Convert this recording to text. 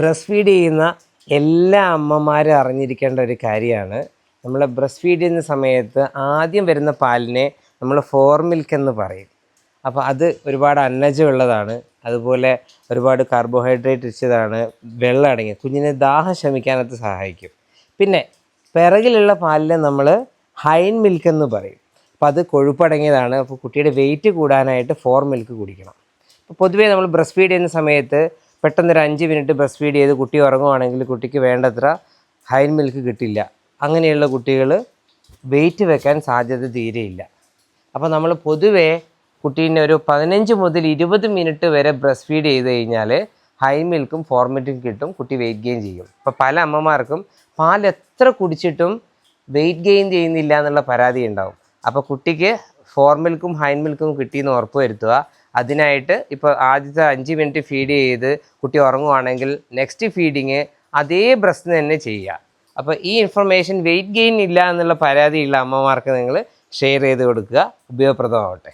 Breast feed ചെയ്യുന്ന എല്ലാ അമ്മമാരും അറിഞ്ഞിരിക്കേണ്ട ഒരു കാര്യമാണ്. നമ്മൾ ബ്രസ്റ്റ് ഫീഡ് ചെയ്യുന്ന സമയത്ത് ആദ്യം വരുന്ന പാലിനെ നമ്മൾ ഫോർ മിൽക്ക് എന്ന് പറയും. അപ്പോൾ അത് ഒരുപാട് അന്നജമുള്ളതാണ്. അതുപോലെ ഒരുപാട് കാർബോഹൈഡ്രേറ്റ് ഇച്ചതാണ് വെള്ളം അടങ്ങി കുഞ്ഞിനെ ദാഹം ശമിക്കാനത് സഹായിക്കും. പിന്നെ പിറകിലുള്ള പാലിനെ നമ്മൾ ഹൈൻ മിൽക്ക് എന്ന് പറയും. അപ്പോൾ അത് കൊഴുപ്പടങ്ങിയതാണ്. അപ്പോൾ കുട്ടിയുടെ വെയിറ്റ് കൂടാനായിട്ട് ഫോർ മിൽക്ക് കുടിക്കണം. അപ്പോൾ പൊതുവേ നമ്മൾ ബ്രസ്റ്റ് ഫീഡ് ചെയ്യുന്ന സമയത്ത് പെട്ടെന്ന് ഒരു അഞ്ച് മിനിറ്റ് ബ്രസ്റ്റ് ഫീഡ് ചെയ്ത് കുട്ടി ഉറങ്ങുവാണെങ്കിൽ കുട്ടിക്ക് വേണ്ടത്ര ഹൈൻ മിൽക്ക് കിട്ടില്ല. അങ്ങനെയുള്ള കുട്ടികൾ വെയിറ്റ് വെക്കാൻ സാധ്യത തീരെയില്ല. അപ്പോൾ നമ്മൾ പൊതുവേ കുട്ടീനെ ഒരു പതിനഞ്ച് മുതൽ ഇരുപത് മിനിറ്റ് വരെ ബ്രസ്റ്റ് ഫീഡ് ചെയ്ത് കഴിഞ്ഞാൽ ഹൈ മിൽക്കും ഫോർമിറ്റും കിട്ടും കുട്ടി വെയിറ്റ് ഗെയിൻ ചെയ്യും. അപ്പോൾ പല അമ്മമാർക്കും പാൽ എത്ര കുടിച്ചിട്ടും വെയിറ്റ് ഗെയിൻ ചെയ്യുന്നില്ല എന്നുള്ള പരാതി ഉണ്ടാവും. അപ്പോൾ കുട്ടിക്ക് ഫോർ മിൽക്കും ഹൈൻ മിൽക്കും കിട്ടിയെന്ന് ഉറപ്പ് വരുത്തുക. അതിനായിട്ട് ഇപ്പോൾ ആദ്യത്തെ അഞ്ച് മിനിറ്റ് ഫീഡ് ചെയ്ത് കുട്ടി ഉറങ്ങുവാണെങ്കിൽ നെക്സ്റ്റ് ഫീഡിങ് അതേ ബ്രസ്റ്റ് തന്നെ ചെയ്യുക. അപ്പോൾ ഈ ഇൻഫർമേഷൻ വെയിറ്റ് ഗെയിൻ ഇല്ല എന്നുള്ള പരാതിയുള്ള അമ്മമാർക്ക് നിങ്ങൾ ഷെയർ ചെയ്ത് കൊടുക്കുക. ഉപയോഗപ്രദമാവട്ടെ.